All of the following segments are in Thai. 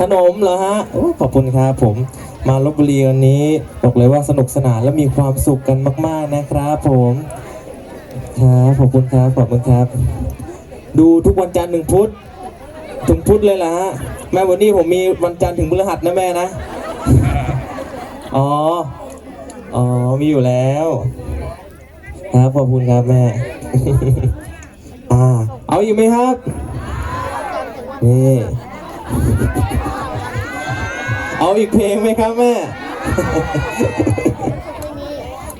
ขนมเหรอฮะโอ้ขอบคุณครับผมมาลบบุรีวันนี้ บอกเลยว่าสนุกสนานและมีความสุขกันมาก ๆนะครับผมครับขอบคุณครับขอบคุณครับ ดูทุกวันจันทร์หนึ่งพุธถึงพุธเลยล่ะฮะแม่วันนี้ผมมีวันจันทร์ถึงพฤหัสนะแม่นะอ๋ออ๋อมีอยู่แล้ว ครับขอบคุณครับแม่อ่าเอาอยู่ไหมครับ นี่ เอาอีกเพลงไหมครับแม่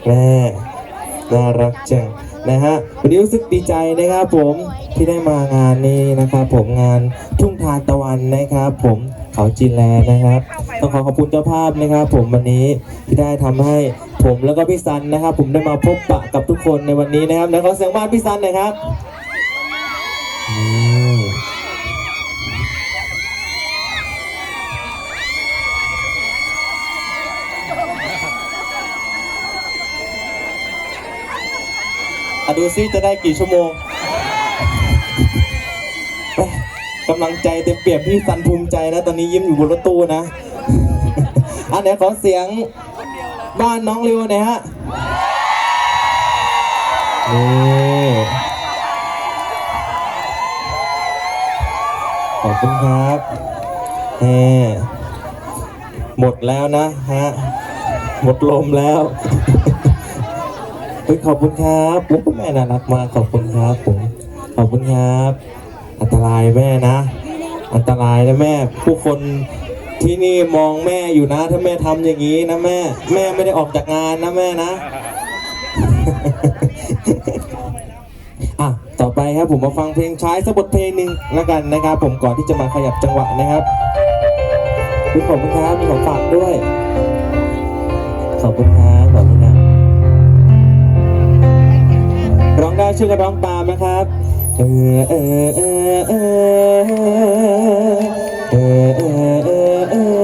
แม่น่ารักจังนะฮะวันนี้รู้สึกดีใจนะครับผมที่ได้มางานนี้นะครับผมงานทุ่งทานตะวันนะครับ ผมเขาจีนแลนะครับ ต้องขอขอบคุณเจ้าภาพนะครับ ผมวันนี้ที่ได้ทำให้ผมแล้วก็พี่ซันนะครับ ผมได้มาพบปะกับทุกคนในวันนี้นะครับนะขอเสียงบ้านพี่ซันหน่อยครับ อะดูซิจะได้กี่ชั่วโมง กำลังใจเต็มเปี่ยมพี่สันภูมิใจนะ ตอนนี้ยิ้มอยู่บนรถตู้นะ อันไหนขอเสียงบ้านน้องเร็วหน่อยฮะนี่ขอบคุณครับแหมหมดแล้วนะฮะ หมดลมแล้ว เฮ้ยขอบคุณครับโอ้แม่น่ารักมากขอบคุณครับผมขอบคุณครับ อันตรายแม่นะ อันตรายนะแม่ ผู้คนที่นี่มองแม่อยู่นะ ถ้าแม่ทำอย่างนี้นะแม่ แม่ไม่ได้ออกจากงานนะแม่นะอะต่อไปครับผมมาฟังเพลงใช้สักบทเพลงหนึ่งแล้วกันนะครับ ผมก่อนที่จะมาขยับจังหวะนะครับขอบคุณครับมีของฝากด้วย ขอบคุณครับ ช่วยกันร้องตามนะครับ เออเออเออเออเออเออเออเออ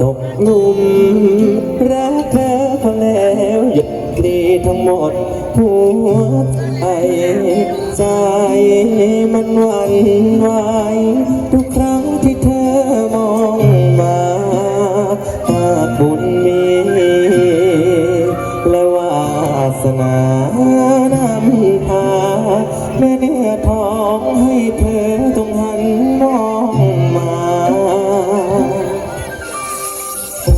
ตกลุมรักเธอเขาแล้วหยุดดีทั้งหมดหัวใจใจมันวันไหวทุก ต้องหันมองมาโอ้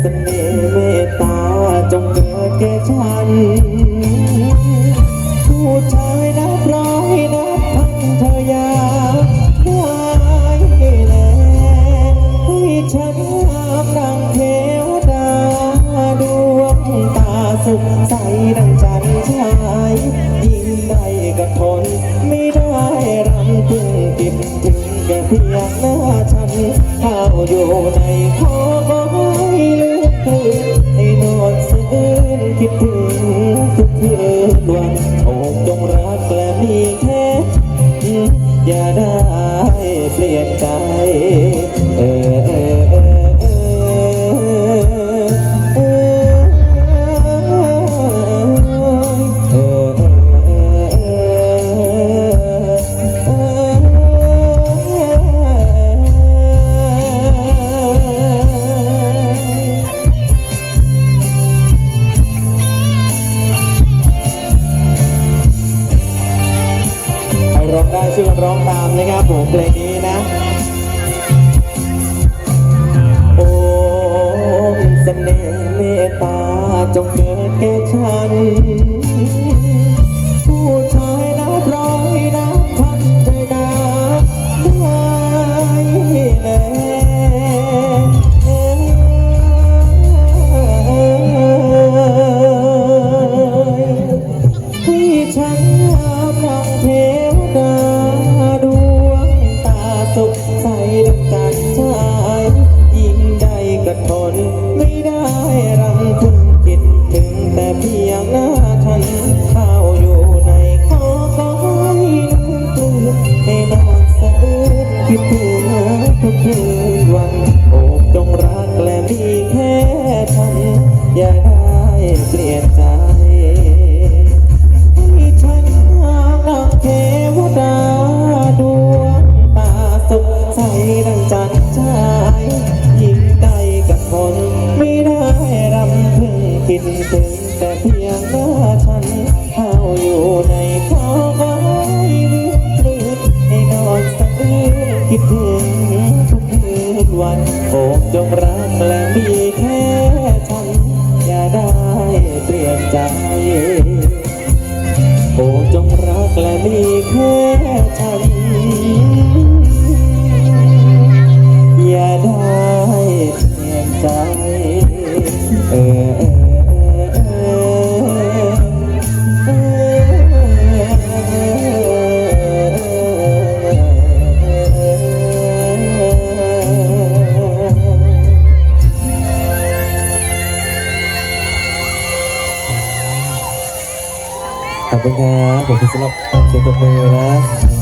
เสน่ห์เมตตาจงเกิดแก่ฉัน ผู้ชายนับร้อยนับพันเธออยากได้แลให้ฉันงามดังเทวดาดวงตาสุขใสดังจันทร์ฉายยิ่งได้กับทน แค่เพียงหน้าฉันเข้าอยู่ในคอก็ให้ลืมคืนให้นอนซื่นคิดถึงทุกคืนวันโอ้จงรักและมีแค่อย่าได้เปลี่ยนใจเออ ร้องตามนะครับผมเพลงนี้ ฉันอย่าได้เปลี่ยนใจให้ฉันงามดังเทวดาดวงตาสุขใสดังจันทายยิ่งใดกับคนไม่ได้รำพึงคิดถึงแต่เพียงหน้าฉันเข้าอยู่ในข้อไม้ลึกลึกให้นอนสะอื้นคิดถึงทุกคืนวันโอ้จงรัก คุณครับขอบคุณสำหรับเสียงตบมือนะ